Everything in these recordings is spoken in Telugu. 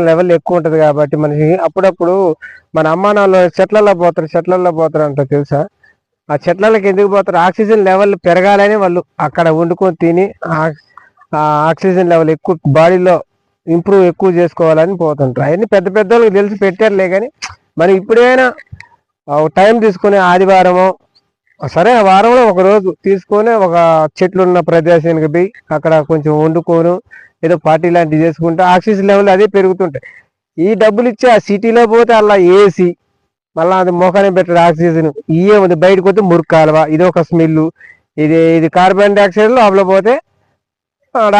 లెవెల్ ఎక్కువ ఉంటది కాబట్టి మనకి అప్పుడప్పుడు మన అమ్మా నాన్న చెట్లలో పోతారు చెట్లలో పోతారు అంట తెలుసా? ఆ చెట్లకి ఎందుకు పోతారు? ఆక్సిజన్ లెవెల్ పెరగాలని వాళ్ళు అక్కడ వండుకొని తిని ఆ ఆక్సిజన్ లెవెల్ ఎక్కువ బాడీలో ఇంప్రూవ్ ఎక్కువ చేసుకోవాలని పోతుంటారు. అవన్నీ పెద్ద పెద్ద వాళ్ళకి తెలిసి పెట్టారులే కానీ మరి ఇప్పుడైనా టైం తీసుకుని ఆదివారము సరే వారంలో ఒక రోజు తీసుకొని ఒక చెట్లు ఉన్న ప్రదేశానికి పోయి అక్కడ కొంచెం వండుకోను ఏదో పార్టీ లాంటివి చేసుకుంటే. ఆక్సిజన్ లెవెల్ అదే పెరుగుతుంటాయి. ఈ డబ్బులు ఇచ్చి ఆ సిటీలో పోతే అలా ఏసీ మళ్ళీ అది మోకానే పెట్టాడు ఆక్సిజన్. ఇయే ఉంది బయటకు పోతే మురికి ఇది ఒక స్మెల్ ఇది ఇది కార్బన్ డైఆక్సైడ్ లోపల పోతే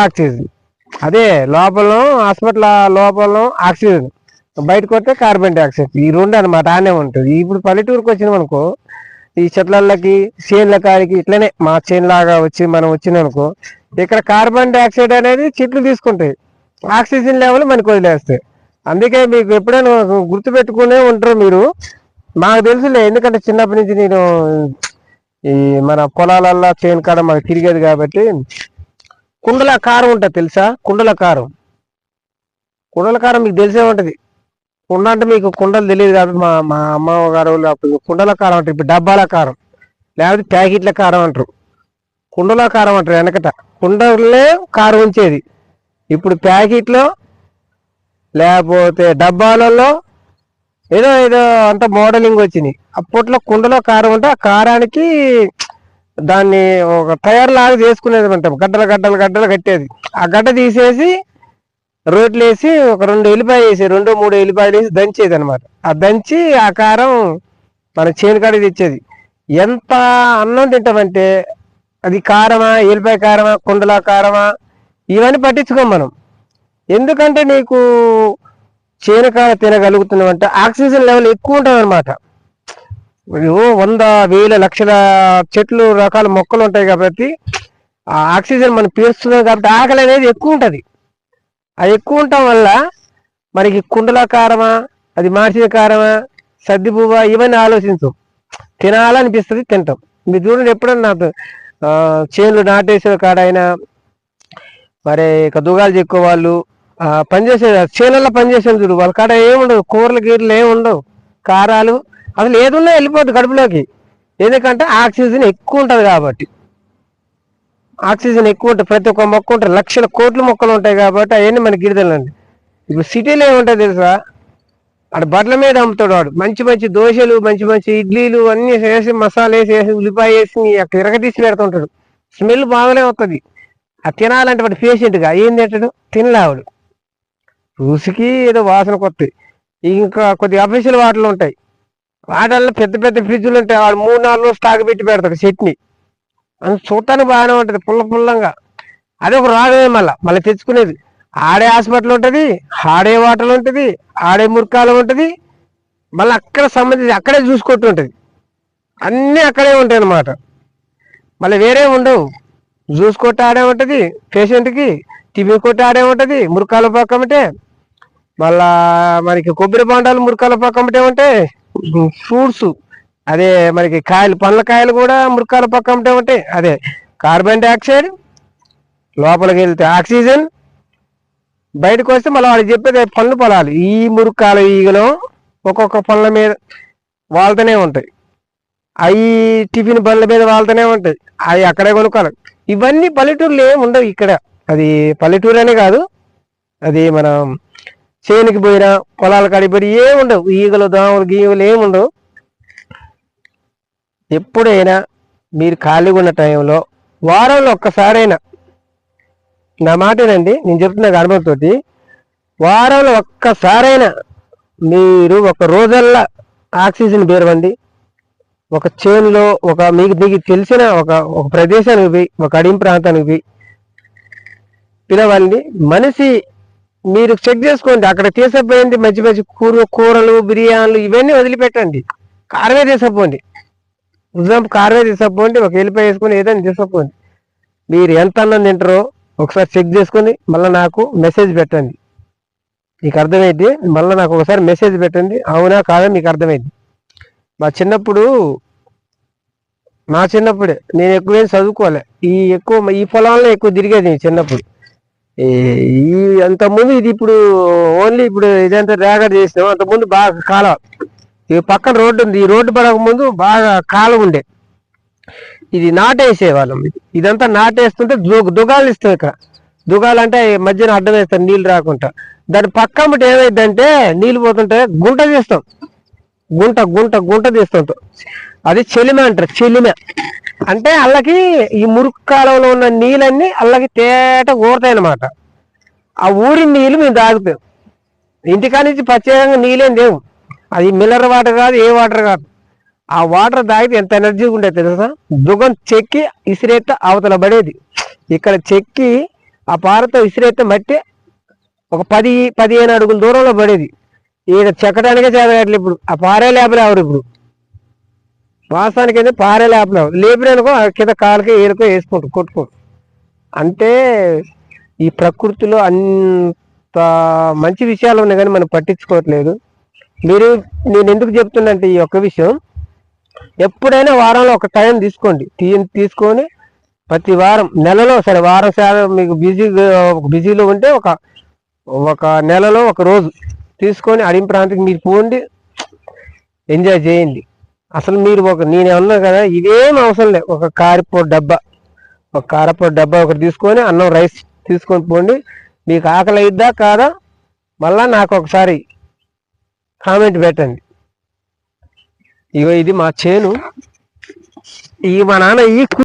ఆక్సిజన్. అదే లోపల హాస్పిటల్ లోపల ఆక్సిజన్. బయటకు వస్తే కార్బన్ డైఆక్సైడ్. ఈ రెండు అనమాట ఆనే ఉంటుంది. ఇప్పుడు పల్లెటూరుకి వచ్చినాం అనుకో ఈ చెట్లకి చేన్ల కాడికి ఇట్లనే మా చేన్ లాగా వచ్చి మనం వచ్చిననుకో ఇక్కడ కార్బన్ డైఆక్సైడ్ అనేది చెట్లు తీసుకుంటాయి. ఆక్సిజన్ లెవెల్ మనకు వదిలేస్తాయి. అందుకే మీకు ఎప్పుడైనా గుర్తు పెట్టుకునే ఉంటారు మీరు. మాకు తెలుసులే ఎందుకంటే చిన్నప్పటి నుంచి నేను ఈ మన పొలాలల్లో చేను కాడ మాకు తిరిగేది కాబట్టి. కుండల కారం ఉంటుంది తెలుసా? కుండల కారం. కుండల కారం మీకు తెలిసే ఉంటుంది. కుండ అంటే మీకు కుండలు తెలియదు కాబట్టి మా మా అమ్మ గారు వాళ్ళు అప్పుడు కుండల కారం అంటారు. ఇప్పుడు డబ్బాల కారం లేకపోతే ప్యాకెట్ల కారం అంటారు. కుండల కారం అంటారు వెనకట. కుండలే కారం ఉంచేది. ఇప్పుడు ప్యాకెట్లో లేకపోతే డబ్బాలలో ఏదో ఏదో అంత మోడలింగ్ వచ్చింది. అప్పట్లో కుండలో కారం ఉంటే ఆ కారానికి దాన్ని ఒక తయారులాగా చేసుకునేది అంటాం. గడ్డలు గడ్డలు గడ్డలు కట్టేది. ఆ గడ్డ తీసేసి రోట్లు వేసి ఒక రెండు ఎల్లిపాయ వేసి రెండు మూడు ఎల్లిపాయలు వేసి దంచేది అనమాట ఆ దంచి ఆ కారం మన చేను కాడ తెచ్చేది. ఎంత అన్నం తింటామంటే అది కారమా ఎల్లిపాయ కారమా కుండల కారమా ఇవన్నీ పట్టించుకోం మనం. ఎందుకంటే నీకు చేను కాడ తినగలుగుతున్నాం అంటే ఆక్సిజన్ లెవెల్ ఎక్కువ ఉంటుంది అనమాట వంద వేల లక్షల చెట్లు రకాల మొక్కలు ఉంటాయి కాబట్టి ఆ ఆక్సిజన్ మనం పీల్చుతున్నాం కాబట్టి ఆకలి అనేది ఎక్కువ ఉంటుంది. అది ఎక్కువ ఉండటం వల్ల మనకి కుండల కారమా అది మార్చిన కారమా సర్ది పువ్వా ఇవన్నీ ఆలోచించు. తినాలనిపిస్తుంది తింటాం. మీరు చూడండి ఎప్పుడన్నా నాకు, చేనులు నాటేసిన కాడైనా మరి ఇక దుగాలు చెక్కువ వాళ్ళు పనిచేసే చేనుల్లో పనిచేసేది చూడు వాళ్ళ కాడ ఏముండవు కూరలు గీరలు ఏమి ఉండవు కారాలు అసలు ఏదున్నా వెళ్ళిపోద్ది కడుపులోకి. ఎందుకంటే ఆక్సిజన్ ఎక్కువ ఉంటుంది కాబట్టి. ఆక్సిజన్ ఎక్కువ ఉంటుంది ప్రతి ఒక్క మొక్క ఉంటుంది లక్షల కోట్ల మొక్కలు ఉంటాయి కాబట్టి అవన్నీ మనకి గిరిదలండి ఇప్పుడు సిటీలో ఏముంటుంది తెలుసా? అక్కడ బట్టల మీద అమ్ముతాడు వాడు. మంచి మంచి దోశలు మంచి మంచి ఇడ్లీలు అన్ని వేసి మసాలా వేసి వేసి ఉల్లిపాయ వేసి అక్కడ తిరగతీసి పెడుతుంటాడు. స్మెల్ బాగానే వస్తుంది ఆ తినాలంటే వాడు పేషెంట్గా. ఏం తింటాడు? తినలేవాడు రుచికి ఏదో వాసన కొత్త ఇంకా కొద్ది అఫీషియల్ వాటర్లు ఉంటాయి. వాటల్లో పెద్ద పెద్ద ఫ్రిడ్జ్లు ఉంటాయి. వాడు మూడు నాలుగు రోజులు స్టాక్ పెట్టి పెడతాడు చట్నీ. అందు చూడటానికి బాగానే ఉంటుంది పుల్ల పుల్లంగా. అదే ఒక రాగమే మళ్ళీ మళ్ళీ తెచ్చుకునేది. ఆడే హాస్పిటల్ ఉంటుంది ఆడే వాటర్ ఉంటుంది ఆడే మురకాలు ఉంటుంది మళ్ళీ అక్కడ సంబంధించి అక్కడే చూసుకుంటూ ఉంటుంది. అన్నీ అక్కడే ఉంటాయి అన్నమాట. మళ్ళీ వేరే ఉండవు. జ్యూస్ కొట్టి ఆడే ఉంటుంది పేషెంట్కి టిఫిన్ కొట్టి ఆడే ఉంటుంది మురికాల పక్కమంటే మళ్ళా మనకి కొబ్బరి మురకాల మురికాల పక్కమంటే ఉంటాయి ఫ్రూట్స్ అదే మనకి కాయలు పండ్ల కాయలు కూడా మురికాల పక్కమంటే ఉంటాయి అదే కార్బన్ డైఆక్సైడ్ లోపలికి వెళ్తే ఆక్సిజన్ బయటకు వస్తే మళ్ళీ వాళ్ళు చెప్పేది పండ్లు పొలాలు. ఈ మురుకాల ఈగలు ఒక్కొక్క పండ్ల మీద వాళ్తూనే ఉంటాయి. అవి టిఫిన్ బండ్ల మీద వాళ్తూనే ఉంటాయి. అవి అక్కడే కొనుక్కోవాలి. ఇవన్నీ పల్లెటూరులు ఏమి ఉండవు ఇక్కడ. అది పల్లెటూరు అనే కాదు. అది మనం చేనుకి పోయినా పొలాల కాడికి ఏమి ఉండవు. ఈగలు దోమలు గీగలు ఏమి ఉండవు. ఎప్పుడైనా మీరు ఖాళీగా ఉన్న టైంలో వారంలో ఒక్కసారైనా నా మాటేనండి నేను చెప్తున్న అనుభవంతో వారంలో ఒక్కసారైనా మీరు ఒక రోజల్లా ఆక్సిజన్ పేరవండి ఒక చేనులో ఒక మీకు మీకు తెలిసిన ఒక ఒక ప్రదేశానికి పోయి ఒక అడిం ప్రాంతానికి పోయి పిలవండి. మనిషి మీరు చెక్ చేసుకోండి అక్కడ తీసపోయింది మంచి మంచి కూర కూరలు బిర్యానీలు ఇవన్నీ వదిలిపెట్టండి. కారమే తీసపోండి ఉదయం కారమే తీసుకుపోండి ఒక ఎల్లిపాయ వేసుకొని ఏదైనా తీసుకుపోండి మీరు ఎంత అన్నం తింటారో ఒకసారి చెక్ చేసుకొని మళ్ళీ నాకు మెసేజ్ పెట్టండి. మీకు అర్థమైంది మళ్ళీ నాకు ఒకసారి మెసేజ్ పెట్టండి. అవునా కాదా మీకు అర్థమైంది. మా చిన్నప్పుడు నా చిన్నప్పుడే నేను ఎక్కువ ఏం చదువుకోలే. ఈ ఎక్కువ ఈ పొలంలో ఎక్కువ తిరిగేది చిన్నప్పుడు. ఈ- అంతకుముందు ఇది ఇప్పుడు ఓన్లీ ఇప్పుడు ఇదంతా రేగడి చేసినాం. అంతకుముందు బాగా కాలం. ఈ పక్కన రోడ్డు ఉంది. ఈ రోడ్డు పడక ముందు బాగా కాలం ఉండే. ఇది నాటేసేవాళ్ళం. ఇదంతా నాటేస్తుంటే దు- దుగాలు ఇస్తాం ఇక్కడ. దుగాలు అంటే ఈ మధ్యన అడ్డం వేస్తాం నీళ్ళు రాకుండా. దాని పక్క మటు ఏమైందంటే నీళ్ళు పోతుంటే గుంట తీస్తాం. గుంట గుంట గుంట తీస్తాం. అది చెలిమ అంటారు చెలిమ. అంటే అల్లకి ఈ మురుకు కాలంలో ఉన్న నీళ్ళన్నీ అల్లకి తేట ఊరుతాయి అన్నమాట ఆ ఊరిన నీళ్ళు మేము తాగుతాం. ఇంటికా నుంచి ప్రత్యేకంగా నీళ్ళేం లేవు. అది మిల్లర్ వాటర్ కాదు ఏ వాటర్ కాదు. ఆ వాటర్ తాగితే ఎంత ఎనర్జీ ఉండేది తెలుసా? దుగం చెక్కి ఇసిరేత అవతల పడేది. ఇక్కడ చెక్కి ఆ పారతో ఇసిరేత మట్టి ఒక పది పదిహేను అడుగుల దూరంలో పడేది. ఈడ చెక్కడానికే చేతగట్లు ఇప్పుడు. ఆ పారే లేపలు ఎవరు ఇప్పుడు? వాస్తవానికి అయితే పారే లేపలే లేపిననుకో ఆ కింద కాలుకి ఏరుకో వేసుకుంటారు కొట్టుకో అంటే ఈ ప్రకృతిలో అంత మంచి విషయాలు ఉన్నాయి కానీ మనం పట్టించుకోవట్లేదు. మీరు నేను ఎందుకు చెప్తున్నంటే ఈ ఒక్క విషయం. ఎప్పుడైనా వారంలో ఒక టైం తీసుకోండి. తీ- తీసుకొని ప్రతి వారం నెలలో సరే వారం శాతం మీకు బిజీ బిజీలో ఉంటే ఒక ఒక నెలలో ఒక రోజు తీసుకొని అడిగిన ప్రాంతానికి మీరు పోండి ఎంజాయ్ చేయండి. అసలు మీరు ఒక నేను అన్నా కదా ఇదేం అవసరం లేదు ఒక కారపొడి డబ్బా ఒక కారపొడి డబ్బా ఒకటి తీసుకొని అన్నం రైస్ తీసుకొని పోండి. మీకు ఆకలి అయిద్దా కాదా? మళ్ళా నాకు ఒకసారి కామెంట్ పెట్టండి. ఇగో ఇది మా చేను. ఈ మా నాన్న ఈ కు-